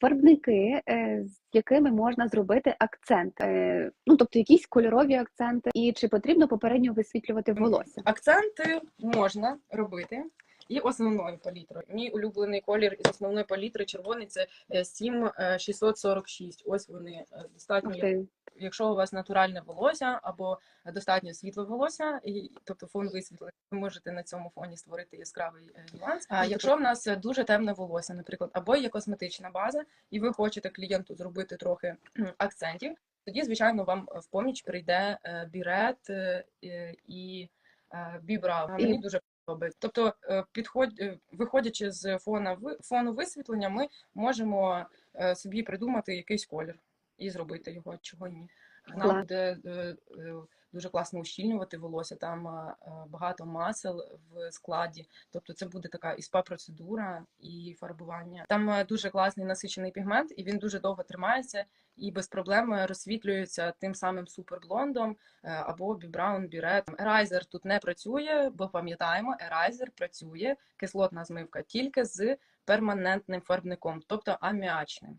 фарбники, е, з якими можна зробити акцент, е, ну тобто якісь кольорові акценти, і чи потрібно попередньо висвітлювати волосся? Акценти можна робити. І основною палітрою. Мій улюблений колір із основної палітри червоний це е, 7646. Ось вони е, достатньо. Якщо у вас натуральне волосся або достатньо світле волосся, і тобто фон висвітлений, ви можете на цьому фоні створити яскравий е, нюанс. А якщо в нас дуже темне волосся, наприклад, або є косметична база, і ви хочете клієнту зробити трохи акцентів, тоді, звичайно, вам в поміч прийде е, бірет е, і бібра. Мені дуже подобається. Тобто, підходь, виходячи з фона фону висвітлення, ми можемо собі придумати якийсь колір і зробити його, чого ні. Нам Клас. буде е, е, дуже класно ущільнювати волосся. Там е, багато масел в складі. Тобто, це буде така і спа-процедура, і фарбування. Там дуже класний насичений пігмент, і він дуже довго тримається і без проблем розсвітлюється тим самим суперблондом або бібраун бірет. Ерайзер тут не працює, бо пам'ятаємо, ерайзер працює кислотна змивка тільки з перманентним фарбником, тобто аміачним.